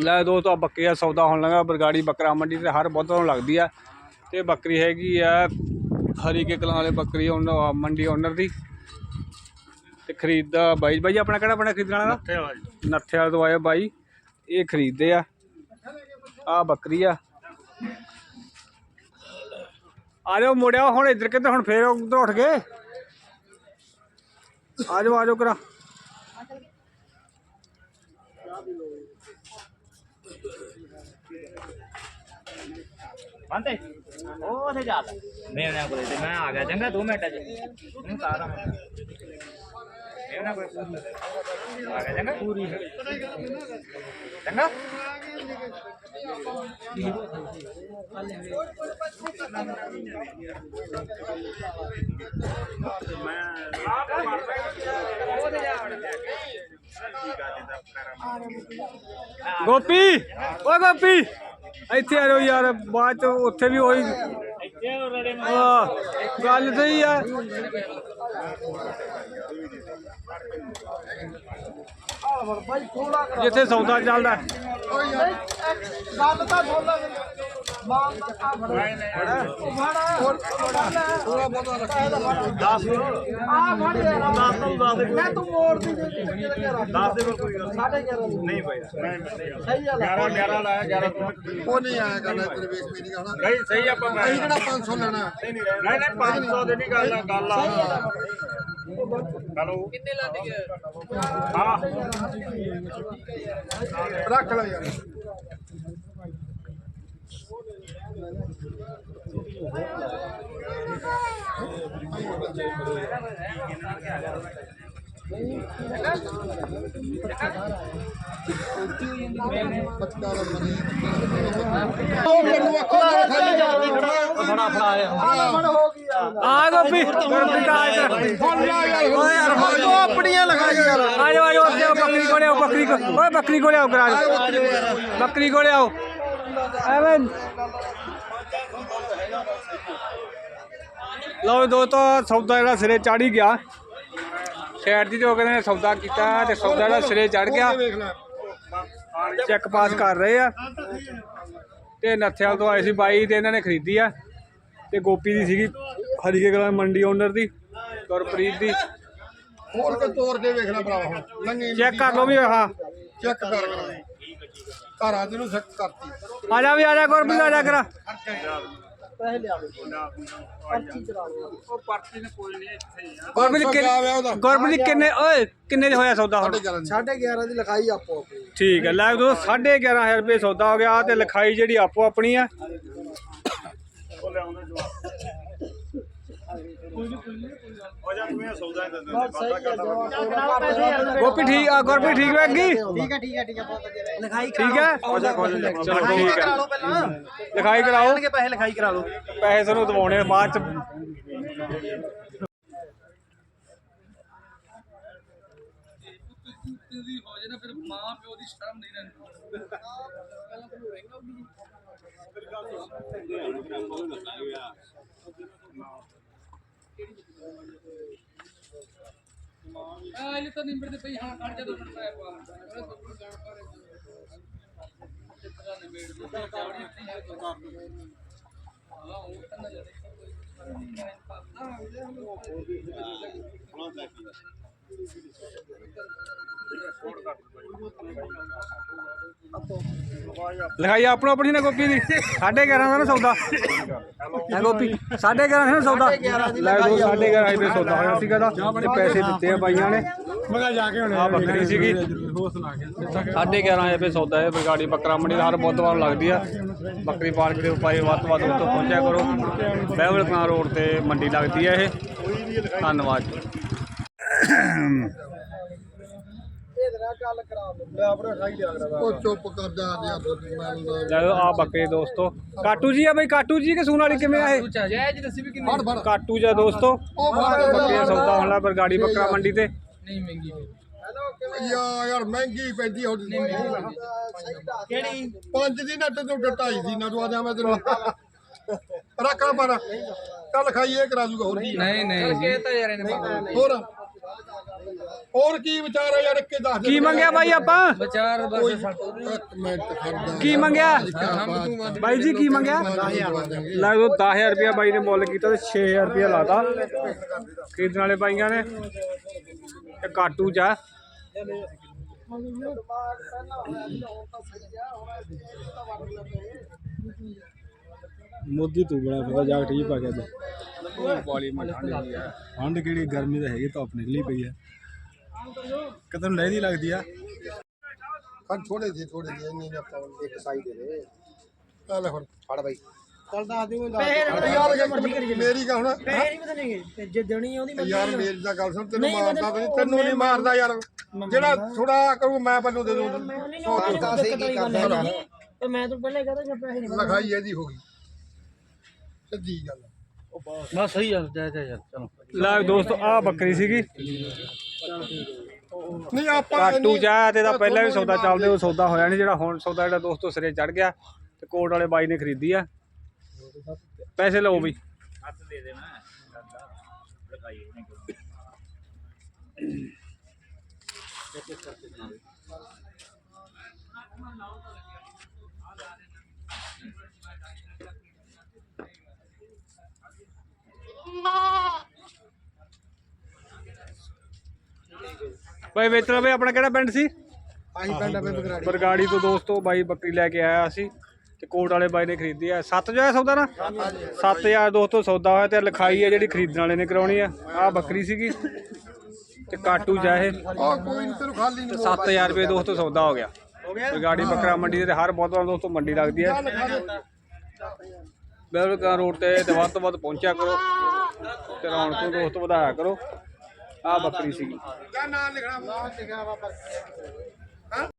ਲੈ ਦੋਸਤੋ ਆ ਬੱਕਰੀ ਦਾ ਸੌਦਾ ਹੋਣ ਲੱਗਾ ਬਰਗਾੜੀ ਬੱਕਰਾ ਮੰਡੀ ਤੇ ਹਰ ਬੁੱਧਵਾਰ ਨੂੰ ਲੱਗਦੀ ਆ। ਤੇ ਬੱਕਰੀ ਹੈਗੀ ਆ ਹਰੀ ਕੇ ਕਲਾਂ ਵਾਲੇ ਬੱਕਰੀ ਓਨਰ ਮੰਡੀ ਓਨਰ ਦੀ। ਤੇ ਖਰੀਦਦਾ ਬਾਈ ਬਾਈ ਆਪਣਾ ਕਿਹੜਾ ਬਣਾ ਖਰੀਦਣ ਵਾਲਾ? ਦਾ ਨੱਥੇ ਵਾਲੇ ਤੋਂ ਬਾਈ। ਇਹ ਖਰੀਦਦੇ ਆ। ਆ ਬੱਕਰੀ ਆ। ਆ ਜਾਓ ਮੁੜਿਆ ਹੁਣ ਇੱਧਰ ਕਿਤੇ ਹੁਣ ਫੇਰ ਉੱਧਰ ਉੱਠ ਗਏ। ਆ ਜਾਓ ਆ ਜਾਓ ਕਰਾ। ਬੰਦੇ ਉਹ ਤੇ ਜਾ ਮੈਂ ਉਹਨਾਂ ਕੋਲ ਤੇ ਮੈਂ ਆ ਗਿਆ ਚੰਗਾ 2 ਮਿੰਟਾਂ ਚ ਇਹਨੂੰ ਤਾਰਾ ਮੈਂ ਮੈਂ ਉਹਨਾਂ ਕੋਲ ਆ ਗਿਆ ਚੰਗਾ। ਪੂਰੀ ਚੰਗਾ। ਗੋਪੀ ਓ ਗੋਪੀ ਇੱਥੇ ਆ ਜਾਓ ਯਾਰ ਬਾਅਦ ਚ ਉੱਥੇ ਵੀ ਹੋਈ ਆ ਗੱਲ ਸਹੀ ਆ। ਜਿੱਥੇ ਸੌਦਾ ਚੱਲਦਾ। ਗੱਲ ਤਾਂ ਲੈ ਮਾਲ ਦਾ ਆ ਫੜਾ ਉਹ ਫੜਾ ਥੋੜਾ ਬਹੁਤਾ ਰੱਖੀ 10 ਆ ਫੜ ਯਾਰ 10 ਤੋਂ 10 ਮੈਂ ਤੂੰ ਮੋੜ ਦੀ ਜੇ ਕਿਤੇ ਕਿਹੜਾ 10 ਦੇ ਕੋਈ ਗੱਲ 11.5 ਨਹੀਂ ਭਾਈ ਸਹੀ ਗੱਲ 11 11 ਲਾਇਆ 11 ਉਹ ਨਹੀਂ ਆਇਆ ਕਰਨਾ ਤੇਰੇ ਵੇਖ ਮੇਰੀ ਗੱਲ। ਨਹੀਂ ਸਹੀ ਆਪਾਂ ਅਸੀਂ ਕਿਹੜਾ 500 ਲੈਣਾ। ਨਹੀਂ ਨਹੀਂ 500 ਦੇ ਨਹੀਂ ਗੱਲ ਗੱਲ ਆ। ਹਲੋ। ਕਿੰਨੇ ਲੱਗ ਗਏ ਹਾਂ। ਰੱਖ ਲੈ ਯਾਰ। ਬੱਚਾ ਫੜਾ ਫੜਾ ਆ ਗੋਪੀ ਗੋਪੀ ਓਏ ਯਾਰ ਫੜ ਆਪਣੀਆਂ ਲਗਾ ਯਾਰ ਆ ਜਾਓ ਆਓ, ਬੱਕਰੀ ਕੋਲੇ ਆਓ ਬੱਕਰੀ ਕੋ ਓਏ ਬੱਕਰੀ ਕੋਲੇ ਆਓ ਕਰਾ ਬੱਕਰੀ ਕੋਲੇ ਆਓ ਐਵੇਂ ਲਓ ਦੋਸਤੋ ਸੌਦਾ ਜਿਹੜਾ ਸਿਰੇ ਚੜ ਗਿਆ। ਸ਼ਹਿਰ ਦੀ ਜੋ ਕਹਿੰਦੇ ਸੌਦਾ ਕੀਤਾ ਤੇ ਸੌਦਾ ਜਿਹੜਾ ਸਿਰੇ ਚੜ ਗਿਆ। ਚੈੱਕ ਪਾਸ ਕਰ ਰਹੇ ਆ। ਤੇ ਨੱਥਿਆਲ ਤੋਂ ਆਏ ਸੀ ਬਾਈ ਤੇ ਇਹਨਾਂ ਨੇ ਖਰੀਦੀ ਆ। ਤੇ ਗੋਪੀ ਦੀ ਸੀਗੀ ਹਰੀਕੇ ਕਲਾਂ ਮੰਡੀ ਓਨਰ ਦੀ ਗੁਰਪ੍ਰੀਤ ਦੀ। ਹੋਰ ਕੇ ਤੋੜ ਕੇ ਵੇਖ ਲੈ ਭਰਾਵਾ ਹੁਣ। ਲੰਗੀ ਚੈੱਕ ਕਰ ਲਓ ਵੀ ਹਾਂ। ਚੈੱਕ ਕਰ ਕਰ ਘਰ ਆ ਤੈਨੂੰ ਚੈੱਕ ਕਰਤੀ। ਆ ਜਾ ਵੀ ਆ ਜਾ ਗੁਰਪ੍ਰੀਤ ਆ ਜਾ ਕਰਾ। ਪੈਸੇ ਲਿਆ ਪਰਚੀ ਚਲਾ ਲਓ ਉਹ ਪਰਚੀ ਨੇ ਕੋਈ ਨਹੀਂ ਇੱਥੇ ਹੀ ਆ। ਗੁਰਪ੍ਰੀਤ ਪੰਜ ਸੌ ਕਿਆ ਹੋਇਆ ਉਹਦਾ? ਕਿੰਨੇ ਗੁਰਪ੍ਰੀਤ ਕਿੰਨੇ ਓਏ ਕਿੰਨੇ ਦਾ ਹੋਇਆ ਸੌਦਾ ਹੁਣ? ਸਾਡੇ 11.5 ਦੀ। ਲਿਖਾਈ ਆਪੋ ਆਪਣੀ। ਠੀਕ ਹੈ ਲੈ ਦੋ 11500 ਰੁਪਏ ਸੌਦਾ ਹੋ ਗਿਆ ਤੇ ਲਿਖਾਈ ਜਿਹੜੀ ਆਪੋ ਆਪਣੀ ਆ। ਉਹ ਲਿਆਉਂਦੇ ਜਵਾਬ। ਗੋਪੀ ਠੀਕ ਆ ਗੁਰਪ੍ਰੀਤ ਠੀਕ ਲੱਗੀ ਠੀਕ ਹੈ ਠੀਕ ਹੈ ਠੀਕ ਹੈ ਬਹੁਤ ਵਧੀਆ ਲਿਖਾਈ ਠੀਕ ਹੈ? ਚਲੋ ਠੀਕ ਹੈ ਪਹਿਲਾਂ। ਲਿਖਾਈ ਕਰਾਓ। ਪੈਸੇ ਲਿਖਾਈ ਕਰਾ ਲਓ। ਪੈਸੇ ਤੁਹਾਨੂੰ ਦਵਾਉਣੇ ਆ ਬਾਅਦ ਚ। ਆ ਇਹ ਤਾਂ ਨਿੰਬੜ ਤੇ ਪਈ ਹਾਂ ਕੱਢ ਜਾ ਦੋ ਮਿੰਟ ਮੈਂ ਪਾ ਲੈਂਦਾ ਸੁਪਰ ਜਾਣ ਪਰ ਚਿੱਤਰਾ ਨਿਬੇੜ ਦੋ ਚਾਵੜੀ ਉੱਤੇ ਹੈ ਤੋਂ ਕੰਮ ਆ ਉਹ ਤਾਂ ਨਾ ਜਦੇ ਕੋਈ ਪਰ ਨਹੀਂ ਮੈਂ ਪਾਉਂਦਾ ਉਹ ਉਹ ਵੀ ਹਾਂ ਲੈ ਕੇ ਲਿਖਾਈ ਆਪਣੋ ਆਪਣੀ ਨਾ ਗੋਪੀ ਦੀ। 11.5 ਦਾ ਨਾ ਸੌਦਾ। ਹੈ ਗੋਪੀ 11.5 ਦਾ ਨਾ ਸੌਦਾ। ਲੈ ਦੋ 11.5 ਰੁਪਏ ਸੌਦਾ ਹੋਇਆ ਸੀਗਾ ਦਾ ਤੇ ਪੈਸੇ ਦਿੱਤੇ ਆ ਬਾਈਆਂ ਨੇ। ਮੈਂ ਜਾ ਕੇ ਹੁਣ ਆ ਬੱਕਰੀ ਸੀਗੀ। 11.5 ਰੁਪਏ ਸੌਦਾ ਹੈ ਬਰਗਾੜੀ ਬੱਕਰਾ ਮੰਡੀ ਦਾ ਹਰ ਬੁੱਧਵਾਰ ਨੂੰ ਲੱਗਦੀ ਆ। ਬੱਕਰੀ ਪਾਰਕ ਦੇ ਉਪਾਏ ਵੱਧ ਤੋਂ ਵੱਧ ਉੱਤੋਂ ਪਹੁੰਚਿਆ ਕਰੋ। ਬਹਿਬਲ ਕਲਾਂ ਰੋਡ ਤੇ ਮੰਡੀ ਲੱਗਦੀ ਹੈ ਇਹ। ਧੰਨਵਾਦ। ਨਾਲ ਗੱਲ ਲਓ ਮੈਂ ਆਪਣਾ ਠਾਈ ਲਿਆ ਕਰਾ ਉਹ ਚੁੱਪ ਕਰ ਜਾ ਮੈਨੂੰ ਲੈ ਆ ਬੱਕਰੇ ਦੋਸਤੋ। ਕਾਟੂ ਜੀ ਆ ਬਈ ਕਾਟੂ ਜੀ ਕਿ ਸੂਣ ਵਾਲੀ ਕਿਵੇਂ ਆ ਇਹ? ਜੈ ਜੀ ਦੱਸੀ ਵੀ ਫੜ ਫੜ। ਕਾਟੂ ਜਾ ਦੋਸਤੋ। ਉਹ ਫੜ। ਬੱਕਰੀ ਸੌਦਾ ਹੋਣ ਲੱਗਾ ਬਰਗਾੜੀ ਬੱਕਰਾ ਮੰਡੀ ਤੇ। ਨਹੀਂ ਮਹਿੰਗੀ ਯਾ ਯਾਰ ਮਹਿੰਗੀ ਪੈਂਦੀ ਹੁਣ। ਕਿਹੜੀ? ਪੰਜ ਦੀ ਨੱਟ ਤੋਂ ਢਾਈ ਦੀ ਨਾ ਤੂੰ ਆ ਜਾ ਮੈਂ ਤੈਨੂੰ। ਰੱਖ ਲੈ ਪਰ। ਕੱਲ ਖਾਈ ਇਹ ਕਰਾ ਦੂਗਾ ਹੋਰ ਆ। ਨਹੀਂ ਨਹੀਂ। ਇਹ ਤਾਂ ਯਾਰ ਇਹਨੇ। ਹੋਰ। ਹੋਰ ਕੀ ਵਿਚਾਰ ਹੈ ਯਾਰ ਦੱਸ ਦੇ। ਕੀ ਮੰਗਿਆ ਬਾਈ ਆਪਾਂ? ਇੱਕ ਮਿੰਟ ਖੜਦਾ ਕੀ ਮੰਗਿਆ? ਬਾਈ ਜੀ ਕੀ ਮੰਗਿਆ? ਲੈ ਉਹ 10000 ਰੁਪਇਆ ਬਾਈ ਨੇ ਮੁੱਲ ਕੀਤਾ ਤੇ 6000 ਰੁਪਇਆ ਲਾਤਾ। ਖਰੀਦਣ ਵਾਲੇ ਬਾਈਆਂ ਨੇ। ਇਹ ਕਾਟੂ ਚ ਆ। ਮੋਦੀ ਤੂੰ ਬੜਾ ਫਦਾ ਜਾ ਠੀਕ ਪਾ ਠੰਡ ਕਿਹੜੀ ਗਰਮੀ ਤਾਂ ਹੈਗੀ ਧੁੱਪ ਨਿਕਲੀ ਪਈ ਆ। ਕਦੋਂ ਲੈਦੀ ਲੱਗਦੀ ਆ। ਫੜ ਥੋੜੇ ਜਿਹੇ ਥੋੜੇ ਜਿਹੇ ਇੰਨੀ ਨਾ ਪਾਉਣ ਇੱਕ ਸਾਈ ਦੇ ਦੇ। ਆ ਲੈ ਫੜ ਫੜ ਬਾਈ। ਚੱਲ ਦੱਸ ਦਿਓ ਯਾਰ ਮੇਰੀ ਗੱਲ ਹੁਣ ਨਹੀਂ ਜੇ ਦੇਣੀ ਆ ਉਹਦੀ ਯਾਰ ਮੇਰੀ ਤਾਂ ਗੱਲ ਸੁਣ ਤੈਨੂੰ ਮਾਰਦਾ ਤੇ ਤੈਨੂੰ ਨਹੀਂ ਮਾਰਦਾ ਯਾਰ। ਜਿਹੜਾ ਥੋੜਾ ਕਰੂ ਮੈਂ ਬੰਨੂ ਦੇ ਦੂੰ 100 ਦੱਸੇ ਕੀ ਕਰਦਾ ਤੇ ਮੈਂ ਤਾਂ ਪਹਿਲਾਂ ਕਹਦਾ ਜੇ ਪੈਸੇ ਨਹੀਂ ਲਖਾਈ ਇਹਦੀ ਹੋ ਗਈ। ਸਿੱਧੀ ਗੱਲ ਬਸ ਸਹੀ ਆ ਜਾ ਜਾ ਯਾਰ ਚਲੋ। ਲੈ ਦੋਸਤੋ ਆ ਬੱਕਰੀ ਸੀਗੀ। ਨਹੀਂ ਆਪਾਂ ਕਾਟੂ ਚ ਆ ਤੇ ਦਾ ਪਹਿਲਾਂ ਵੀ ਸੌਦਾ ਚੱਲਦੇ ਉਹ ਸੌਦਾ ਹੋਇਆ ਨਹੀਂ ਜਿਹੜਾ ਹੁਣ ਸੌਦਾ ਜਿਹੜਾ ਦੋਸਤੋ ਸਿਰੇ ਚੜ ਗਿਆ ਤੇ ਕੋਟ ਵਾਲੇ ਬਾਈ ਨੇ ਖਰੀਦੀ ਆ। ਪੈਸੇ ਲਓ ਬਈ। ਹੱਥ ਦੇ ਦੇ ਮੈਂ ਲਗਾਈ ਉਹਨੇ ਕਿਉਂ ਬਾਈ ਵੇਚਣਾ ਬਈ ਆਪਣਾ ਕਿਹੜਾ ਪਿੰਡ ਸੀ? ਆਹੀ ਪਿੰਡ ਆ ਬਿੰਦ ਗਰਾੜੀ ਬਰਗਾੜੀ ਤੋਂ ਦੋਸਤੋ ਬਾਈ ਬੱਕਰੀ ਲੈ ਕੇ ਆਇਆ ਸੀ ਤੇ ਕੋਟ ਵਾਲੇ ਬਾਈ ਨੇ ਖਰੀਦੀ ਆ। 7 ਜੋ ਹੈ ਸੌਦਾ ਨਾ? 7000 ਦੋਸਤੋ ਸੌਦਾ ਹੋਇਆ ਤੇ ਲਿਖਾਈ ਆ ਜਿਹੜੀ ਖਰੀਦਣ ਵਾਲੇ ਨੇ ਕਰਾਉਣੀ ਆ। ਆ ਬੱਕਰੀ ਸੀਗੀ ਤੇ ਕਾਟੂ ਚ ਆ ਕੋਈ ਨਹੀਂ ਤੈਨੂੰ ਖਾਲੀ ਤੇ ਨਹੀਂ 7000 ਰੁਪਏ ਦੋਸਤੋ ਸੌਦਾ ਹੋ ਗਿਆ। ਬਰਗਾੜੀ ਬੱਕਰਾ ਮੰਡੀ ਦੇ ਹਰ ਬਹੁਤ ਦੋਸਤੋ ਮੰਡੀ ਲੱਗਦੀ ਹੈ ਬਿਲਕੁਲ ਰੋਡ ਤੇ ਤੇ ਵੱਧ ਤੋਂ ਵੱਧ ਪਹੁੰਚਿਆ ਕਰੋ। ਤੇ ਰੌਣਕ ਨੂੰ ਦੋਸਤੋ ਵਧਾਇਆ ਕਰੋ। ਆ ਬੱਕਰੀ ਸੀਗੀ। ਨਾਂ ਲਿਖਣਾ? ਲਿਖਿਆ ਵਾ ਪਰ